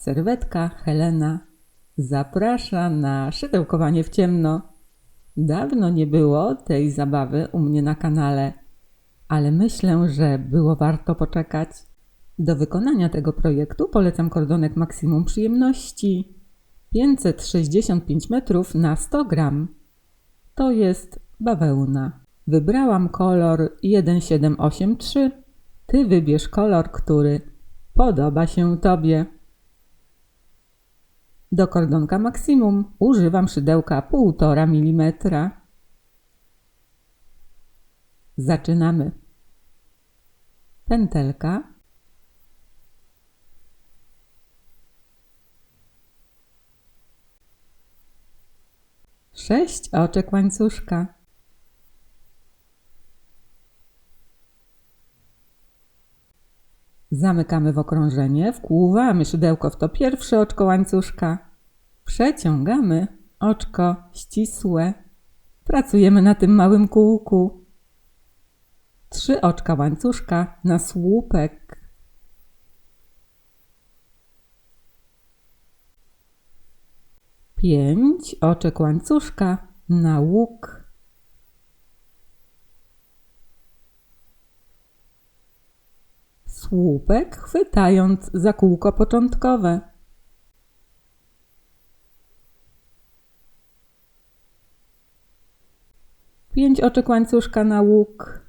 Serwetka Helena zaprasza na szydełkowanie w ciemno. Dawno nie było tej zabawy u mnie na kanale, ale myślę, że było warto poczekać. Do wykonania tego projektu polecam kordonek maksimum przyjemności 565 metrów na 100 gram. To jest bawełna. Wybrałam kolor 1783. Ty wybierz kolor, który podoba się Tobie. Do kordonka maksimum używam szydełka 1,5 mm. Zaczynamy. Pętelka. Sześć oczek łańcuszka. Zamykamy w okrążenie, wkłuwamy szydełko w to pierwsze oczko łańcuszka. Przeciągamy oczko ścisłe. Pracujemy na tym małym kółku. Trzy oczka łańcuszka na słupek. Pięć oczek łańcuszka na łuk. Słupek chwytając za kółko początkowe. Pięć oczek łańcuszka na łuk.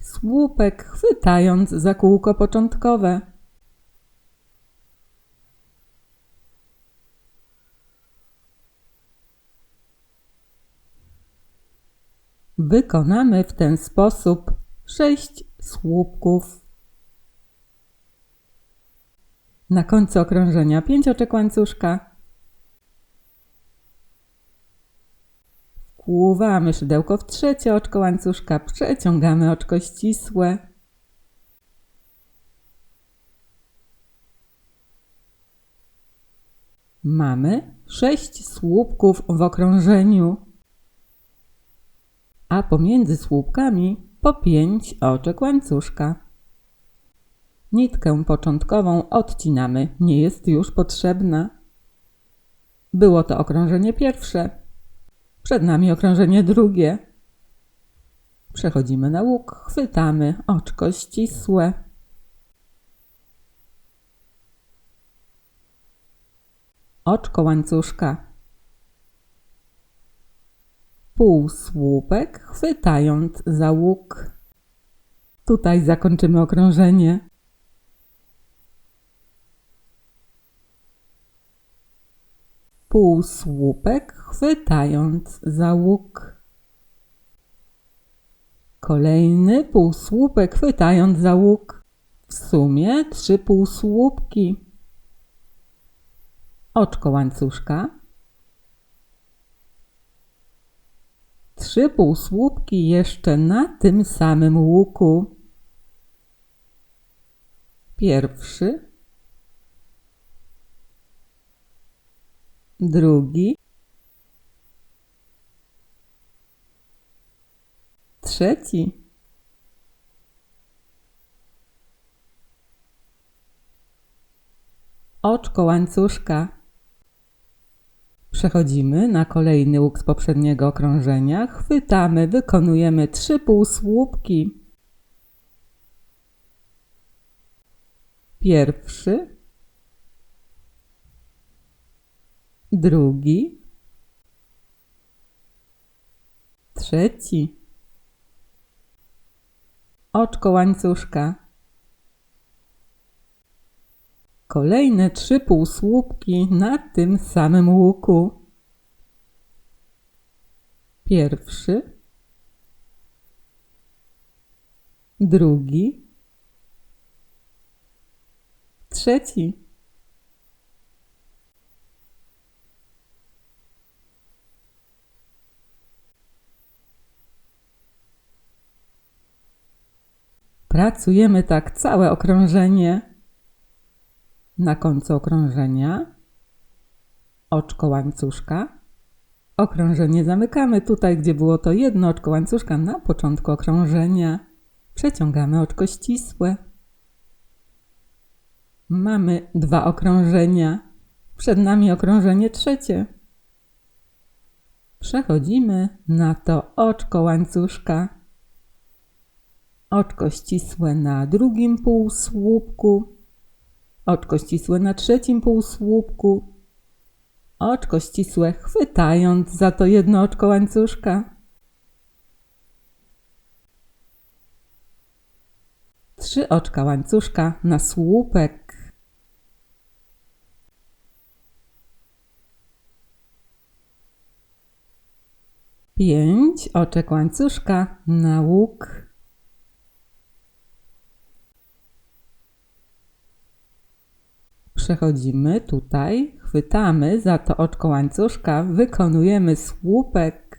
Słupek chwytając za kółko początkowe. Wykonamy w ten sposób sześć słupków. Na końcu okrążenia pięć oczek łańcuszka. Wkłuwamy szydełko w trzecie oczko łańcuszka, przeciągamy oczko ścisłe. Mamy sześć słupków w okrążeniu, a pomiędzy słupkami po pięć oczek łańcuszka. Nitkę początkową odcinamy, nie jest już potrzebna. Było to okrążenie pierwsze. Przed nami okrążenie drugie. Przechodzimy na łuk, chwytamy oczko ścisłe. Oczko łańcuszka. Półsłupek, chwytając za łuk. Tutaj zakończymy okrążenie. półsłupek, chwytając za łuk. Kolejny półsłupek, chwytając za łuk. W sumie trzy półsłupki. Oczko łańcuszka. Trzy półsłupki jeszcze na tym samym łuku. Pierwszy drugi, trzeci, oczko łańcuszka. Przechodzimy na kolejny łuk z poprzedniego okrążenia, chwytamy, wykonujemy trzy półsłupki. Pierwszy, drugi, trzeci, oczko łańcuszka, kolejne trzy półsłupki na tym samym łuku. Pierwszy, drugi, trzeci. Pracujemy tak całe okrążenie. Na końcu okrążenia oczko łańcuszka. Okrążenie zamykamy tutaj, gdzie było to jedno oczko łańcuszka na początku okrążenia. Przeciągamy oczko ścisłe. Mamy dwa okrążenia. Przed nami okrążenie trzecie. Przechodzimy na to oczko łańcuszka. Oczko ścisłe na drugim półsłupku. Oczko ścisłe na trzecim półsłupku. Oczko ścisłe chwytając za to jedno oczko łańcuszka. Trzy oczka łańcuszka na słupek. Pięć oczek łańcuszka na łuk. Przechodzimy tutaj, chwytamy za to oczko łańcuszka, wykonujemy słupek.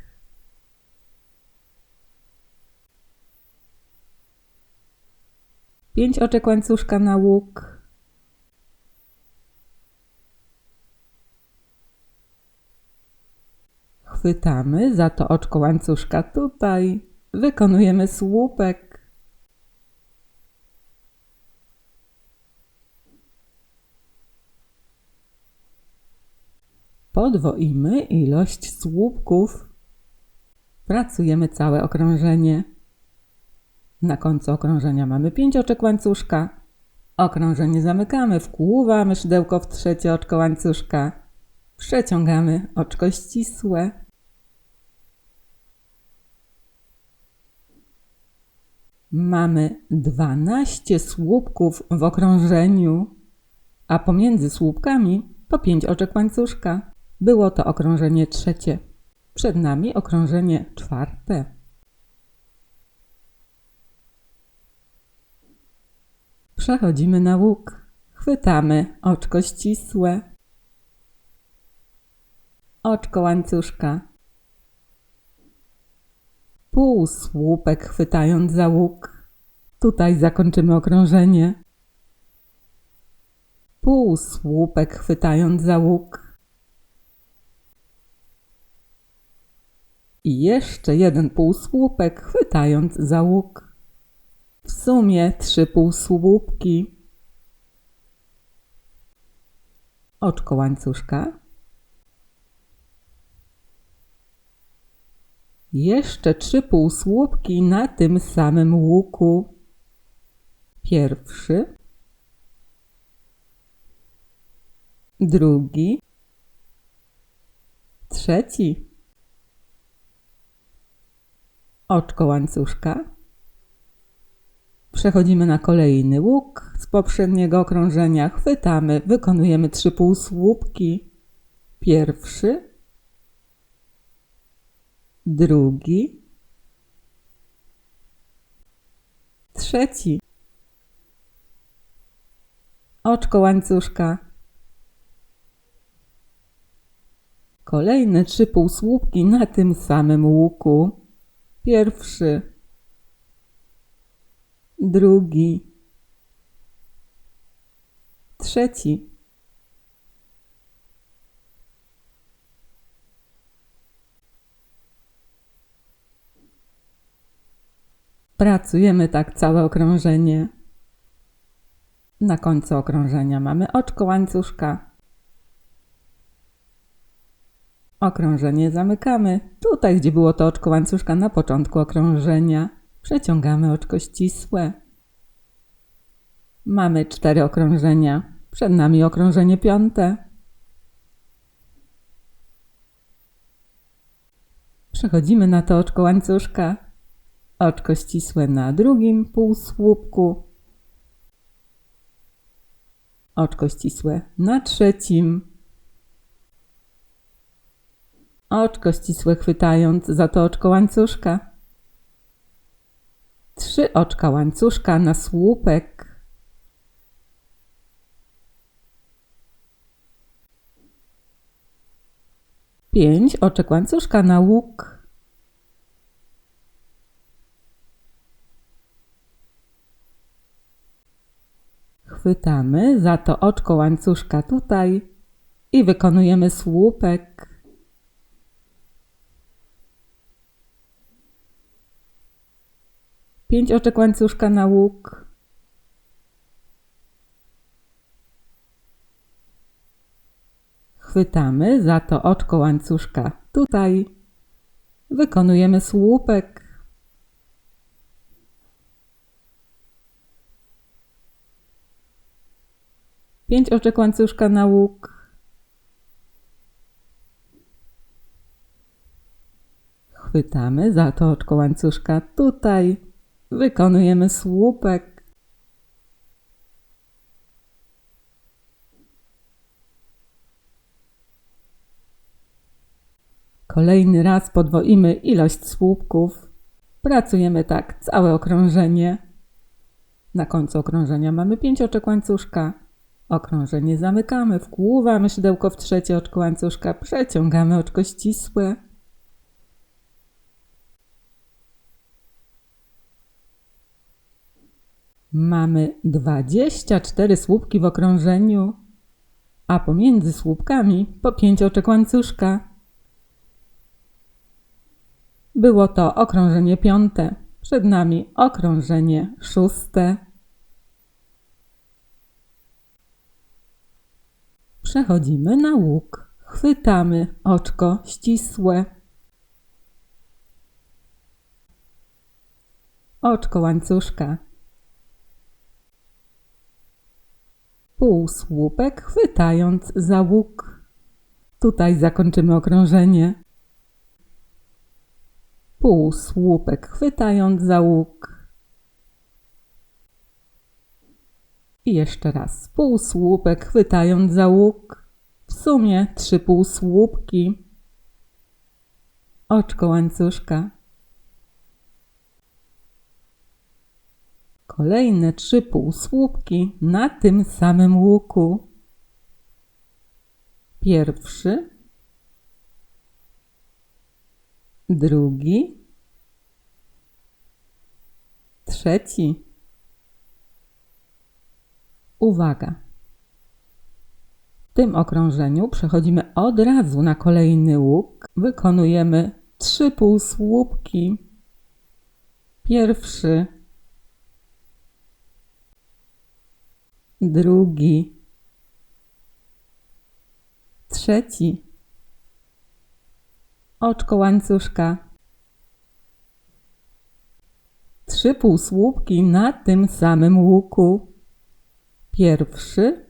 Pięć oczek łańcuszka na łuk. Chwytamy za to oczko łańcuszka tutaj, wykonujemy słupek. Podwoimy ilość słupków. Pracujemy całe okrążenie. Na końcu okrążenia mamy 5 oczek łańcuszka. Okrążenie zamykamy, wkłuwamy szydełko w trzecie oczko łańcuszka. Przeciągamy oczko ścisłe. Mamy 12 słupków w okrążeniu, a pomiędzy słupkami po 5 oczek łańcuszka. Było to okrążenie trzecie. Przed nami okrążenie czwarte. Przechodzimy na łuk. Chwytamy oczko ścisłe. Oczko łańcuszka. Półsłupek chwytając za łuk. Tutaj zakończymy okrążenie. Półsłupek chwytając za łuk. I jeszcze jeden półsłupek chwytając za łuk. W sumie trzy półsłupki. Oczko łańcuszka. Jeszcze trzy półsłupki na tym samym łuku. Pierwszy. Drugi. Trzeci. Oczko łańcuszka. Przechodzimy na kolejny łuk z poprzedniego okrążenia. Chwytamy, wykonujemy trzy półsłupki. Pierwszy, drugi, trzeci. Oczko łańcuszka. Kolejne trzy półsłupki na tym samym łuku. Pierwszy, drugi, trzeci. Pracujemy tak całe okrążenie. Na końcu okrążenia mamy oczko łańcuszka. Okrążenie zamykamy. Tutaj, gdzie było to oczko łańcuszka na początku okrążenia, przeciągamy oczko ścisłe. Mamy cztery okrążenia. Przed nami okrążenie piąte. Przechodzimy na to oczko łańcuszka. Oczko ścisłe na drugim półsłupku. Oczko ścisłe na trzecim. Oczko ścisłe chwytając za to oczko łańcuszka. Trzy oczka łańcuszka na słupek. Pięć oczek łańcuszka na łuk. Chwytamy za to oczko łańcuszka tutaj i wykonujemy słupek. Pięć oczek łańcuszka na łuk. Chwytamy za to oczko łańcuszka tutaj. Wykonujemy słupek. Pięć oczek łańcuszka na łuk. Chwytamy za to oczko łańcuszka tutaj. Wykonujemy słupek. Kolejny raz podwoimy ilość słupków. Pracujemy tak całe okrążenie. Na końcu okrążenia mamy 5 oczek łańcuszka. Okrążenie zamykamy, wkłuwamy szydełko w trzecie oczko łańcuszka, przeciągamy oczko ścisłe. Mamy 24 słupki w okrążeniu, a pomiędzy słupkami po 5 oczek łańcuszka. Było to okrążenie piąte, przed nami okrążenie szóste. Przechodzimy na łuk, chwytamy oczko ścisłe. Oczko łańcuszka. Półsłupek chwytając za łuk. Tutaj zakończymy okrążenie półsłupek chwytając za łuk. I jeszcze raz półsłupek chwytając za łuk. W sumie trzy półsłupki. Oczko łańcuszka. Kolejne trzy półsłupki na tym samym łuku. Pierwszy drugi, trzeci. Uwaga! W tym okrążeniu przechodzimy od razu na kolejny łuk. Wykonujemy trzy półsłupki. Pierwszy, drugi, trzeci oczko łańcuszka. Trzy półsłupki na tym samym łuku. Pierwszy,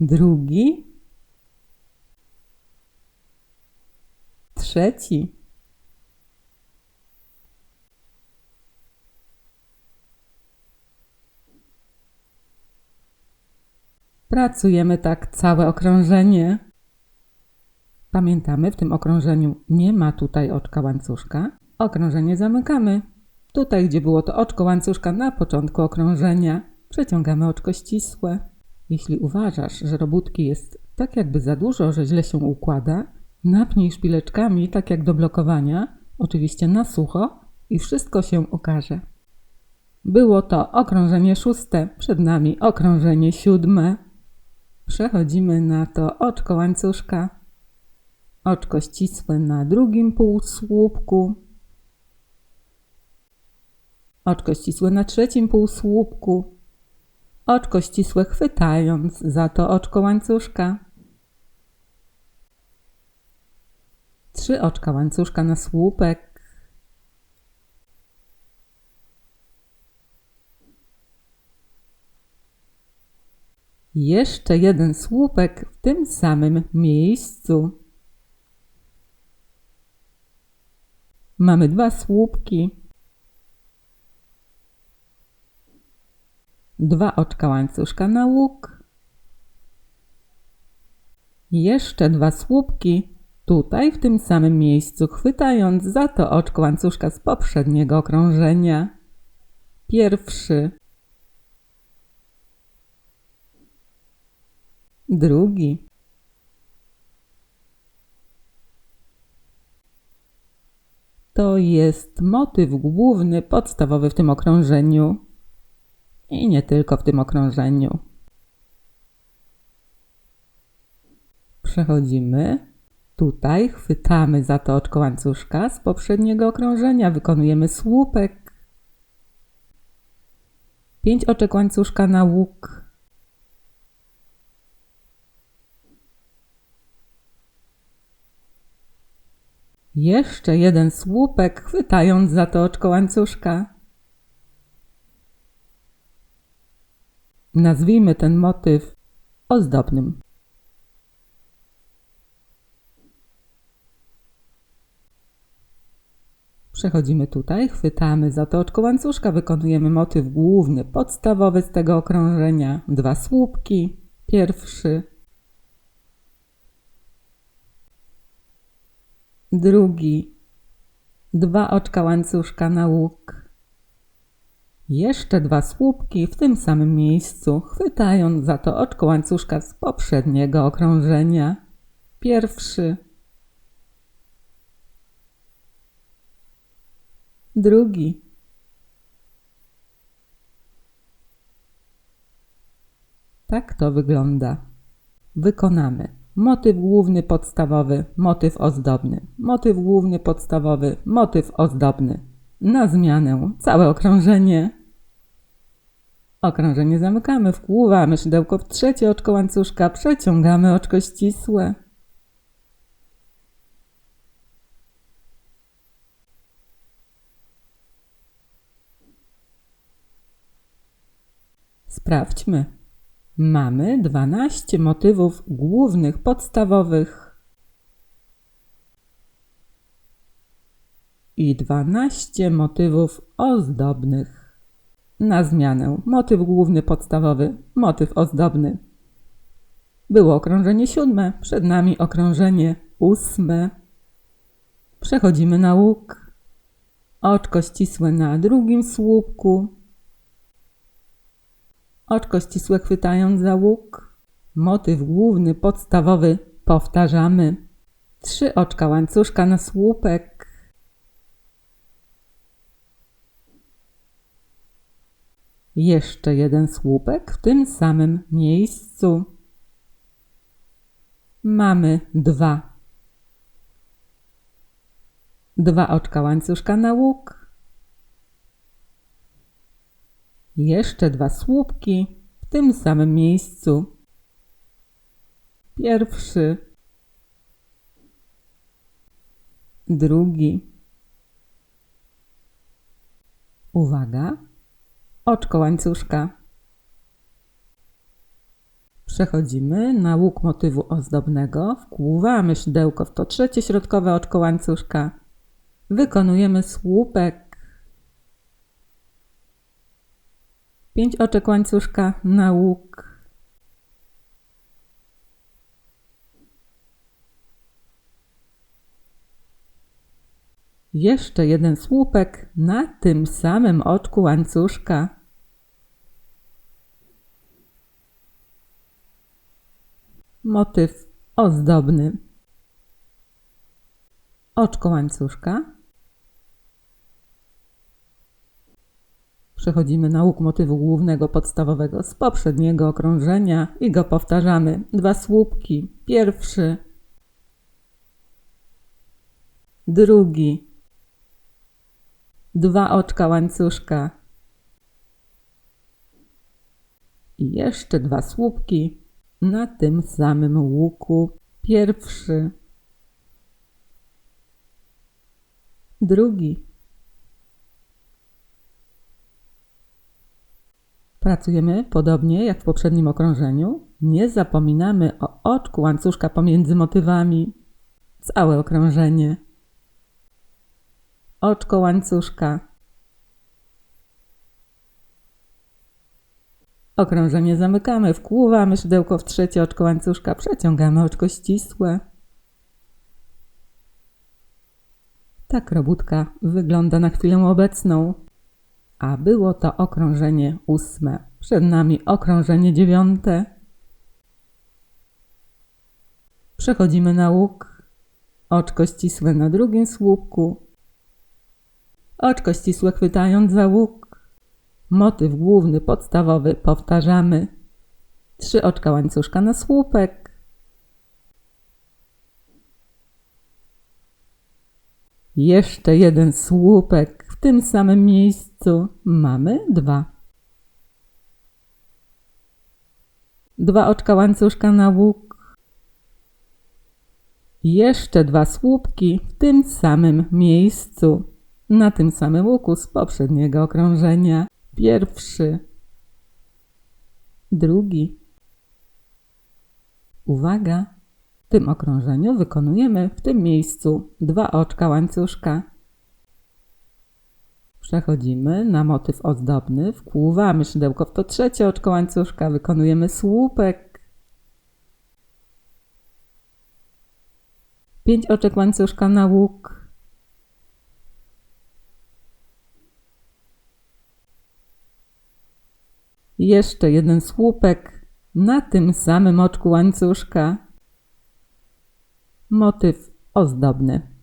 drugi, trzeci. Pracujemy tak całe okrążenie. Pamiętamy, w tym okrążeniu nie ma tutaj oczka łańcuszka. Okrążenie zamykamy. Tutaj, gdzie było to oczko łańcuszka na początku okrążenia, przeciągamy oczko ścisłe. Jeśli uważasz, że robótki jest tak jakby za dużo, że źle się układa, napnij szpileczkami tak jak do blokowania, oczywiście na sucho i wszystko się okaże. Było to okrążenie szóste, przed nami okrążenie siódme. Przechodzimy na to oczko łańcuszka oczko ścisłe na drugim półsłupku, oczko ścisłe na trzecim półsłupku, oczko ścisłe chwytając za to oczko łańcuszka, trzy oczka łańcuszka na słupek, Jeszcze jeden słupek w tym samym miejscu. Mamy dwa słupki, dwa oczka łańcuszka na łuk, jeszcze dwa słupki tutaj w tym samym miejscu, chwytając za to oczko łańcuszka z poprzedniego okrążenia. Pierwszy, drugi, to jest motyw główny, podstawowy w tym okrążeniu i nie tylko w tym okrążeniu. Przechodzimy Tutaj chwytamy za to oczko łańcuszka z poprzedniego okrążenia, wykonujemy słupek. Pięć oczek łańcuszka na łuk. Jeszcze jeden słupek, chwytając za to oczko łańcuszka. Nazwijmy ten motyw ozdobnym. Przechodzimy tutaj, chwytamy za to oczko łańcuszka, wykonujemy motyw główny, podstawowy z tego okrążenia. Dwa słupki. Pierwszy. Drugi. Dwa oczka łańcuszka na łuk. Jeszcze dwa słupki w tym samym miejscu, chwytając za to oczko łańcuszka z poprzedniego okrążenia. Pierwszy. drugi. Tak to wygląda. Wykonamy motyw główny podstawowy, motyw ozdobny, motyw główny podstawowy, motyw ozdobny. Na zmianę całe okrążenie. Okrążenie zamykamy, wkłuwamy szydełko w trzecie oczko łańcuszka, przeciągamy oczko ścisłe. Sprawdźmy. Mamy 12 motywów głównych, podstawowych i 12 motywów ozdobnych. Na zmianę motyw główny, podstawowy, motyw ozdobny. Było okrążenie siódme, przed nami okrążenie ósme. Przechodzimy na łuk. Oczko ścisłe na drugim słupku, Oczko ścisłe chwytając za łuk. Motyw główny, podstawowy powtarzamy. Trzy oczka łańcuszka na słupek. Jeszcze jeden słupek w tym samym miejscu. Mamy dwa. Dwa oczka łańcuszka na łuk. Jeszcze dwa słupki w tym samym miejscu. Pierwszy, drugi. Uwaga, oczko łańcuszka. Przechodzimy na łuk motywu ozdobnego, wkłuwamy szydełko w to trzecie środkowe oczko łańcuszka. Wykonujemy słupek Pięć oczek łańcuszka na łuk. Jeszcze jeden słupek na tym samym oczku łańcuszka. Motyw ozdobny. Oczko łańcuszka Przechodzimy na łuk motywu głównego podstawowego z poprzedniego okrążenia i go powtarzamy. Dwa słupki. Pierwszy. Drugi. Dwa oczka łańcuszka. I jeszcze dwa słupki na tym samym łuku. Pierwszy. Drugi. Pracujemy podobnie jak w poprzednim okrążeniu. Nie zapominamy o oczku łańcuszka pomiędzy motywami. Całe okrążenie. Oczko łańcuszka. Okrążenie zamykamy, wkłuwamy szydełko w trzecie oczko łańcuszka, przeciągamy oczko ścisłe. Tak robótka wygląda na chwilę obecną a było to okrążenie ósme. Przed nami okrążenie dziewiąte. Przechodzimy na łuk. Oczko ścisłe na drugim słupku. Oczko ścisłe chwytając za łuk. Motyw główny, podstawowy powtarzamy. Trzy oczka łańcuszka na słupek. Jeszcze jeden słupek tym samym miejscu. Mamy dwa. Dwa oczka łańcuszka na łuk. Jeszcze dwa słupki w tym samym miejscu. Na tym samym łuku z poprzedniego okrążenia. Pierwszy. Drugi. Uwaga! W tym okrążeniu wykonujemy w tym miejscu dwa oczka łańcuszka. Przechodzimy na motyw ozdobny, wkłuwamy szydełko w to trzecie oczko łańcuszka, wykonujemy słupek. Pięć oczek łańcuszka na łuk. Jeszcze jeden słupek na tym samym oczku łańcuszka. Motyw ozdobny.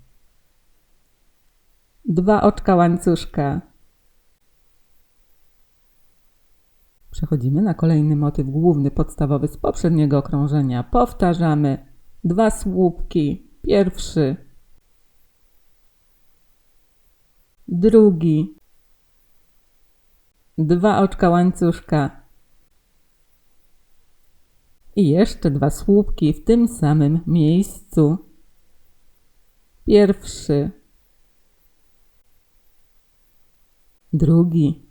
Dwa oczka łańcuszka. Przechodzimy na kolejny motyw główny, podstawowy z poprzedniego okrążenia. Powtarzamy dwa słupki. Pierwszy, drugi, dwa oczka łańcuszka i jeszcze dwa słupki w tym samym miejscu. Pierwszy, drugi.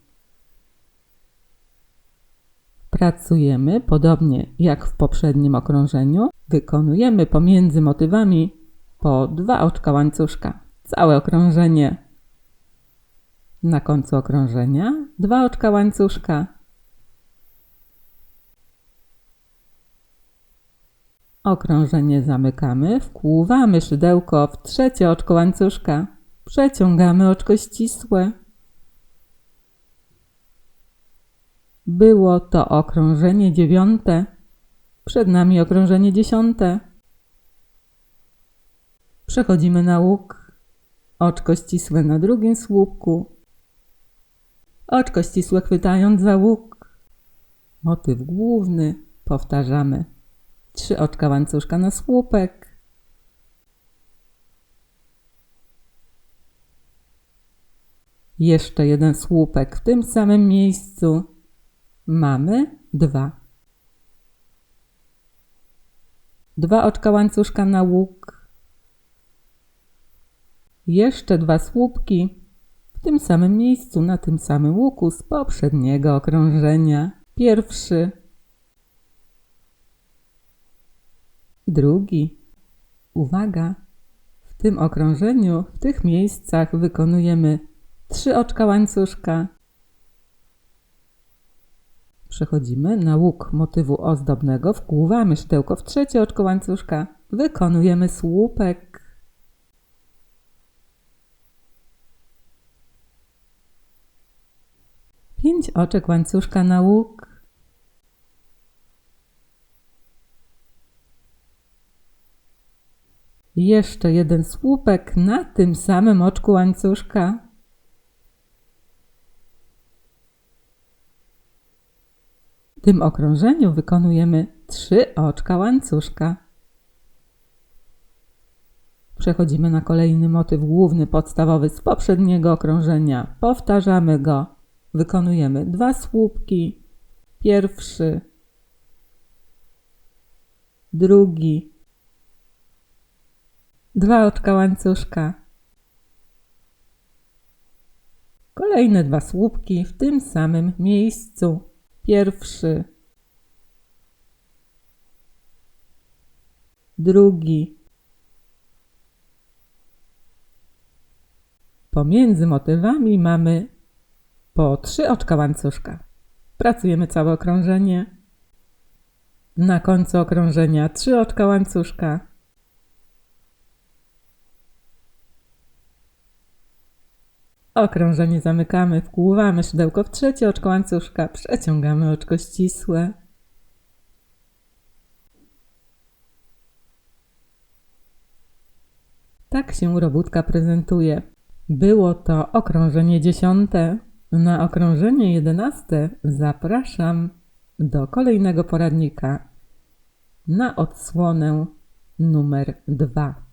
Pracujemy podobnie jak w poprzednim okrążeniu. Wykonujemy pomiędzy motywami po dwa oczka łańcuszka. Całe okrążenie. Na końcu okrążenia dwa oczka łańcuszka. Okrążenie zamykamy, wkłuwamy szydełko w trzecie oczko łańcuszka. Przeciągamy oczko ścisłe. Było to okrążenie dziewiąte. Przed nami okrążenie dziesiąte. Przechodzimy na łuk. Oczko ścisłe na drugim słupku. Oczko ścisłe chwytając za łuk. Motyw główny. Powtarzamy. Trzy oczka łańcuszka na słupek. Jeszcze jeden słupek w tym samym miejscu. Mamy dwa. Dwa oczka łańcuszka na łuk. Jeszcze dwa słupki w tym samym miejscu, na tym samym łuku z poprzedniego okrążenia. Pierwszy, drugi. Uwaga! W tym okrążeniu, w tych miejscach wykonujemy trzy oczka łańcuszka. Przechodzimy na łuk motywu ozdobnego, wkłuwamy sztyłko w trzecie oczko łańcuszka, wykonujemy słupek. Pięć oczek łańcuszka na łuk. Jeszcze jeden słupek na tym samym oczku łańcuszka. Tym okrążeniu wykonujemy trzy oczka łańcuszka. Przechodzimy na kolejny motyw główny, podstawowy z poprzedniego okrążenia. Powtarzamy go. Wykonujemy dwa słupki. Pierwszy, drugi, dwa oczka łańcuszka. Kolejne dwa słupki w tym samym miejscu. Pierwszy, drugi. Pomiędzy motywami mamy po trzy oczka łańcuszka. Pracujemy całe okrążenie. Na końcu okrążenia trzy oczka łańcuszka. Okrążenie zamykamy, wkłuwamy szydełko w trzecie oczko łańcuszka, przeciągamy oczko ścisłe. Tak się robótka prezentuje. Było to okrążenie dziesiąte. Na okrążenie jedenaste zapraszam do kolejnego poradnika na odsłonę numer dwa.